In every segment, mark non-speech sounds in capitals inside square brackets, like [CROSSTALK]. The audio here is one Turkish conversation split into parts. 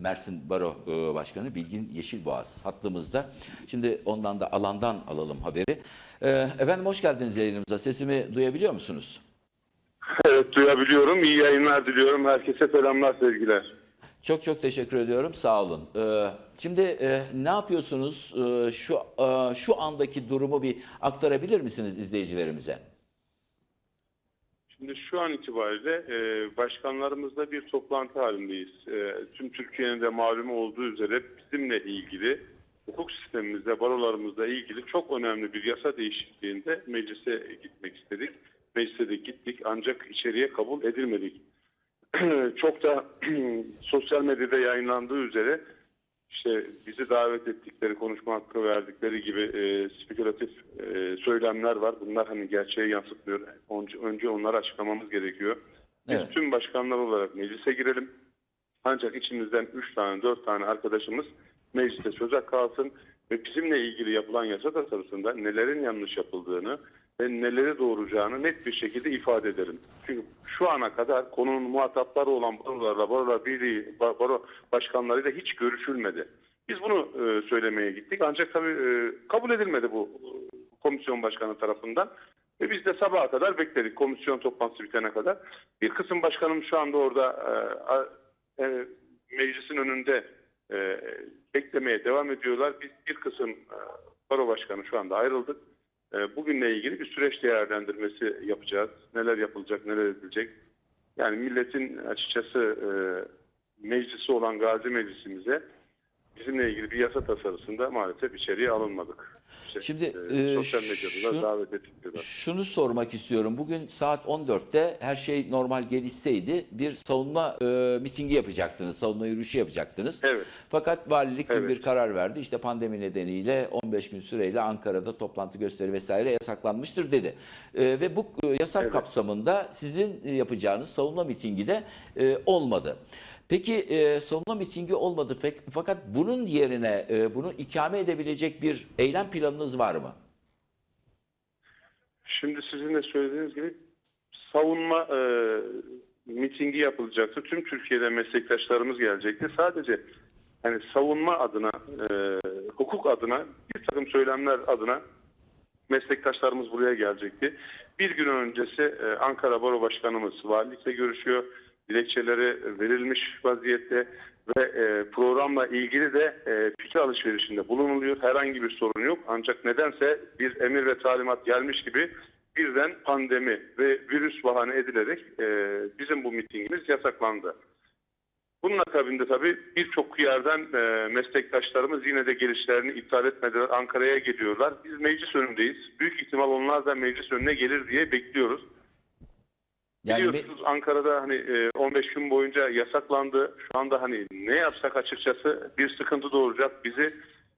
Mersin Baro e, Başkanı Bilgin Yeşilboğaz hattımızda. Şimdi ondan da alandan alalım haberi. E, Efendim hoş geldiniz yayınımıza. Sesimi duyabiliyor musunuz? Evet duyabiliyorum. İyi yayınlar diliyorum. Herkese selamlar, sevgiler. Çok çok teşekkür ediyorum. Sağ olun. E, Şimdi ne yapıyorsunuz? Şu şu andaki durumu bir aktarabilir misiniz izleyicilerimize? Şimdi şu an itibariyle e, başkanlarımızla bir toplantı halindeyiz. E, tüm Türkiye'nin de malumu olduğu üzere bizimle ilgili hukuk sistemimizde, barolarımızla ilgili çok önemli bir yasa değişikliğinde meclise gitmek istedik. Meclise de gittik ancak içeriye kabul edilmedik. [CLEARS THROAT] çok da [CLEARS THROAT] sosyal medyada yayınlandığı üzere işte bizi davet ettikleri, konuşma hakkı verdikleri gibi e, spekülatif e, söylemler var. Bunlar hani gerçeğe yansıtmıyor. Önce, önce onları açıklamamız gerekiyor. Biz Evet. tüm başkanlar olarak meclise girelim. Ancak içimizden 3 tane 4 tane arkadaşımız mecliste söz hakkı kalsın ve bizimle ilgili yapılan yasa tasarısında nelerin yanlış yapıldığını ve neleri doğuracağını net bir şekilde ifade edelim. Çünkü şu ana kadar konunun muhatapları olan barolarla, barolar birliği, ba- baro başkanlarıyla hiç görüşülmedi. Biz bunu e, söylemeye gittik ancak tabii e, kabul edilmedi bu komisyon başkanı tarafından. Ve biz de sabaha kadar bekledik komisyon toplantısı bitene kadar. Bir kısım başkanım şu anda orada e, e, meclisin önünde e, beklemeye devam ediyorlar. Biz bir kısım e, baro başkanı şu anda ayrıldık. E, bugünle ilgili bir süreç değerlendirmesi yapacağız. Neler yapılacak, neler edilecek. Yani milletin açıkçası e, meclisi olan Gazi Meclisimize bizimle ilgili bir yasa tasarısında maalesef içeriye alınmadık. İşte, Şimdi, e, e, sosyal medyada da şu- davet ediliyorlar. Şunu sormak istiyorum. Bugün saat 14'te her şey normal gelişseydi bir savunma e, mitingi yapacaktınız, savunma yürüyüşü yapacaktınız. Evet. Fakat valilik Evet. bir karar verdi. İşte pandemi nedeniyle 15 gün süreyle Ankara'da toplantı gösteri vesaire yasaklanmıştır dedi. E, ve bu e, yasak Evet. kapsamında sizin yapacağınız savunma mitingi de e, olmadı. Peki e, savunma mitingi olmadı fakat bunun yerine e, bunu ikame edebilecek bir eylem planınız var mı? Şimdi sizin de söylediğiniz gibi savunma e, mitingi yapılacaktı. Tüm Türkiye'de meslektaşlarımız gelecekti. Sadece hani savunma adına, e, hukuk adına, bir takım söylemler adına meslektaşlarımız buraya gelecekti. Bir gün öncesi e, Ankara Baro Başkanımız valilikle görüşüyor. Dilekçeleri verilmiş vaziyette ve e, programla ilgili de e, fikir alışverişinde bulunuluyor. Herhangi bir sorun yok. Ancak nedense bir emir ve talimat gelmiş gibi birden pandemi ve virüs bahane edilerek e, bizim bu mitingimiz yasaklandı. Bunun akabinde tabii birçok yerden e, meslektaşlarımız yine de gelişlerini iptal etmediler. Ankara'ya geliyorlar. Biz meclis önündeyiz. Büyük ihtimal onlar da meclis önüne gelir diye bekliyoruz. Yani Biliyorsunuz Ankara'da hani e, 15 gün boyunca yasaklandı. Şu anda hani ne yapsak açıkçası bir sıkıntı doğuracak. Bizi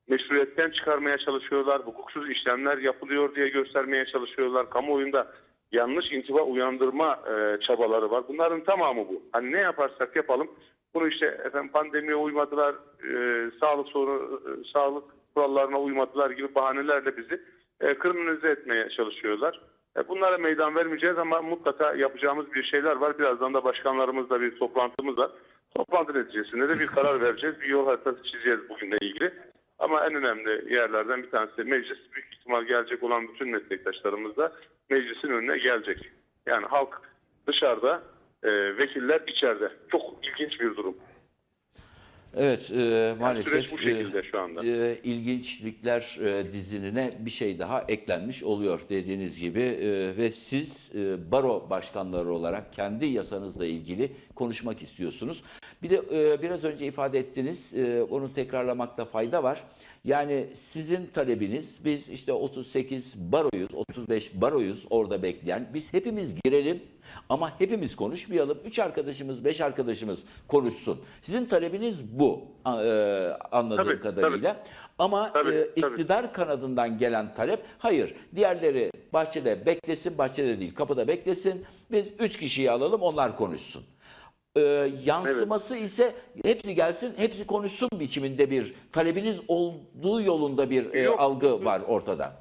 meşruiyetten çıkarmaya çalışıyorlar. Hukuksuz işlemler yapılıyor diye göstermeye çalışıyorlar. Kamuoyunda yanlış intiba uyandırma e, çabaları var. Bunların tamamı bu. Hani ne yaparsak yapalım. Bunu işte efendim pandemiye uymadılar, e, sağlık sorunu, e, sağlık kurallarına uymadılar gibi bahanelerle bizi e, kriminalize etmeye çalışıyorlar. Bunlara meydan vermeyeceğiz ama mutlaka yapacağımız bir şeyler var. Birazdan da başkanlarımızla bir toplantımız var. Toplantı neticesinde de bir karar vereceğiz. Bir yol haritası çizeceğiz bugünle ilgili. Ama en önemli yerlerden bir tanesi meclis. Büyük ihtimal gelecek olan bütün meslektaşlarımız da meclisin önüne gelecek. Yani halk dışarıda, e, vekiller içeride. Çok ilginç bir durum. Evet, e, maalesef süreç bu şekilde e, şu anda. e, ilginçlikler e, dizinine bir şey daha eklenmiş oluyor dediğiniz gibi E, ve siz e, baro başkanları olarak kendi yasanızla ilgili konuşmak istiyorsunuz. Bir de e, biraz önce ifade ettiniz, e, onu tekrarlamakta fayda var. Yani sizin talebiniz, biz işte 38 baroyuz, 35 baroyuz orada bekleyen, biz hepimiz girelim ama hepimiz konuşmayalım. Üç arkadaşımız, beş arkadaşımız konuşsun. Sizin talebiniz bu e, anladığım Tabii, kadarıyla. Ama Tabii, e, tabii. iktidar kanadından gelen talep hayır. Diğerleri bahçede beklesin, bahçede değil kapıda beklesin. Biz üç kişiyi alalım onlar konuşsun. E, yansıması ise hepsi gelsin, hepsi konuşsun biçiminde bir talebiniz olduğu yolunda bir e, Yok. algı var ortada.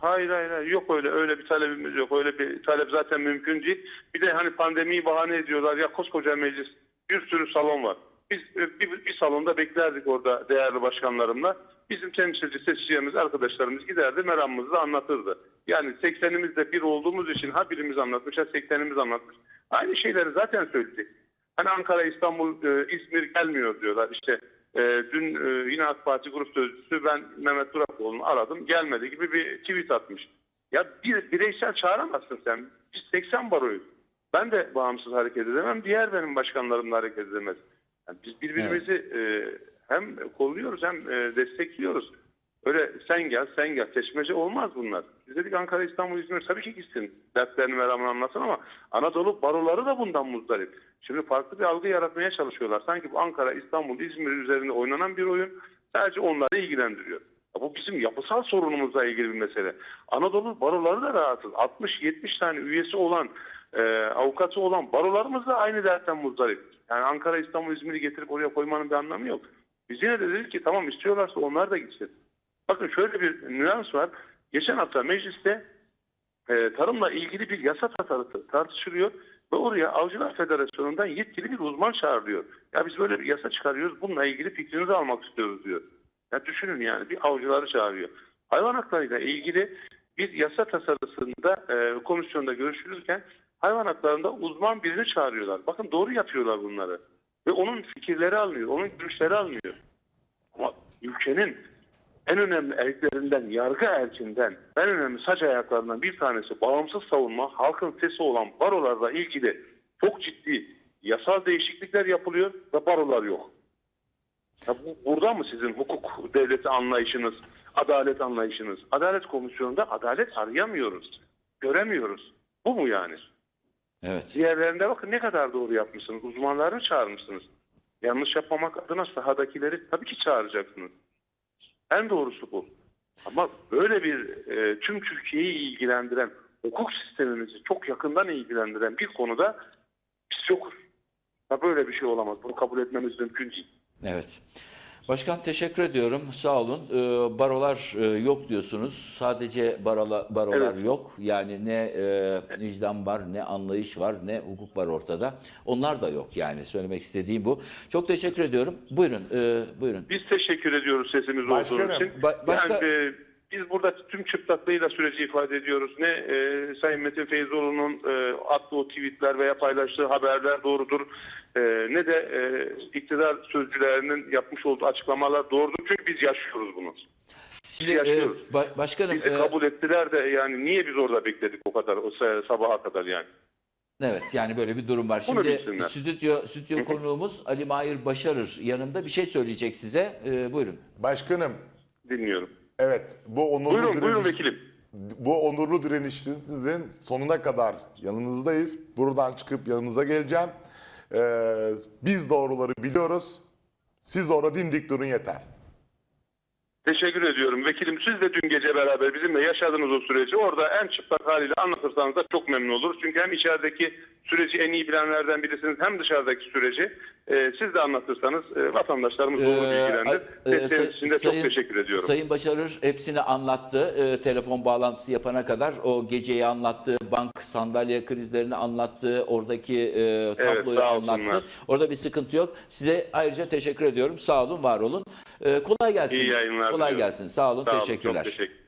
Hayır hayır hayır. yok öyle öyle bir talebimiz yok. Öyle bir talep zaten mümkün değil. Bir de hani pandemiyi bahane ediyorlar. Ya koskoca meclis bir sürü salon var. Biz e, bir, bir salonda beklerdik orada değerli başkanlarımla. Bizim temsilci seçeceğimiz arkadaşlarımız giderdi meramımızı anlatırdı. Yani 80'imizde bir olduğumuz için ha birimiz anlatmış ha 80'imiz anlatmış. Aynı şeyleri zaten söyledik. Hani Ankara, İstanbul, e, İzmir gelmiyor diyorlar. İşte e, dün e, yine AK Parti grup sözcüsü ben Mehmet Durakoğlu'nu aradım gelmedi gibi bir tweet atmış. Ya bir bireysel çağıramazsın sen. Biz 80 baroyuz. Ben de bağımsız hareket edemem. Diğer benim başkanlarım da hareket edemez. Yani biz birbirimizi e, hem kolluyoruz hem e, destekliyoruz. Öyle sen gel sen gel seçmece olmaz bunlar. Biz dedik Ankara, İstanbul, İzmir tabii ki gitsin. Dertlerini meramını anlatsın ama Anadolu baroları da bundan muzdarip. Şimdi farklı bir algı yaratmaya çalışıyorlar. Sanki bu Ankara, İstanbul, İzmir üzerinde oynanan bir oyun sadece onları ilgilendiriyor. Ya bu bizim yapısal sorunumuzla ilgili bir mesele. Anadolu baroları da rahatsız. 60-70 tane üyesi olan, e, avukatı olan barolarımız da aynı dertten muzdarip. Yani Ankara, İstanbul, İzmir'i getirip oraya koymanın bir anlamı yok. Biz yine de dedik ki tamam istiyorlarsa onlar da gitsin. Bakın şöyle bir nüans var. Geçen hafta mecliste e, tarımla ilgili bir yasa tartışılıyor ve oraya Avcılar Federasyonu'ndan yetkili bir uzman çağrılıyor. Ya biz böyle bir yasa çıkarıyoruz bununla ilgili fikrinizi almak istiyoruz diyor. Ya düşünün yani bir avcıları çağırıyor. Hayvan haklarıyla ilgili bir yasa tasarısında e, komisyonda görüşülürken hayvan haklarında uzman birini çağırıyorlar. Bakın doğru yapıyorlar bunları. Ve onun fikirleri alınıyor, onun görüşleri alınıyor. Ama ülkenin en önemli erklerinden, yargı erkinden, en önemli saç ayaklarından bir tanesi bağımsız savunma, halkın sesi olan barolarla ilgili çok ciddi yasal değişiklikler yapılıyor ve barolar yok. Ya bu, burada mı sizin hukuk devleti anlayışınız, adalet anlayışınız? Adalet komisyonunda adalet arayamıyoruz, göremiyoruz. Bu mu yani? Evet. Diğerlerinde bakın ne kadar doğru yapmışsınız. Uzmanları çağırmışsınız. Yanlış yapmamak adına sahadakileri tabii ki çağıracaksınız. En doğrusu bu. Ama böyle bir e, tüm Türkiye'yi ilgilendiren, hukuk sistemimizi çok yakından ilgilendiren bir konuda biz yokuz. Ya böyle bir şey olamaz. Bunu kabul etmemiz mümkün değil. Evet. Başkan teşekkür ediyorum. Sağ olun. Ee, barolar e, yok diyorsunuz. Sadece barola, barolar Evet. yok. Yani ne e, vicdan var, ne anlayış var, ne hukuk var ortada. Onlar da yok yani. Söylemek istediğim bu. Çok teşekkür ediyorum. Buyurun, e, buyurun. Biz teşekkür ediyoruz sesimiz Başkanım, olduğunuz için. ba- başka- Yani, e, biz burada tüm çıplaklığıyla süreci ifade ediyoruz. Ne e, Sayın Metin Feyzoğlu'nun e, attığı o tweetler veya paylaştığı haberler doğrudur. E, ne de e, iktidar sözcülerinin yapmış olduğu açıklamalar doğrudur. Çünkü biz yaşıyoruz bunu. Şimdi yaşıyoruz. e, ba- başkanım Bizi e, kabul ettiler de yani niye biz orada bekledik o kadar o sa- sabaha kadar yani. evet yani böyle bir durum var. Bunu Şimdi bilsinler. stüdyo stüdyo konuğumuz Ali Mahir Başarır yanımda bir şey söyleyecek size. E, buyurun. Başkanım, Dinliyorum. Evet bu onurlu Buyurun buyurun direniş, vekilim. bu onurlu direnişinizin sonuna kadar yanınızdayız. Buradan çıkıp yanınıza geleceğim. Ee, biz doğruları biliyoruz. Siz orada dimdik durun yeter. Teşekkür ediyorum. Vekilim siz de dün gece beraber bizimle yaşadığınız o süreci orada en çıplak haliyle anlatırsanız da çok memnun oluruz. Çünkü hem içerideki süreci en iyi bilenlerden birisiniz hem dışarıdaki süreci e, siz de anlatırsanız e, vatandaşlarımız doğru Ee, bilgilendir. a- e, Desteğiniz için de çok teşekkür ediyorum. Sayın Başarır hepsini anlattı. Ee, telefon bağlantısı yapana kadar o geceyi anlattı, bank sandalye krizlerini anlattı, oradaki e, tabloyu olsunlar. anlattı. Orada bir sıkıntı yok. Size ayrıca teşekkür ediyorum. Sağ olun, var olun. Ee, kolay gelsin. İyi yayınlar Kolay diliyorum. gelsin. Sağ olun, Sağ olun, teşekkürler. Çok teşekkür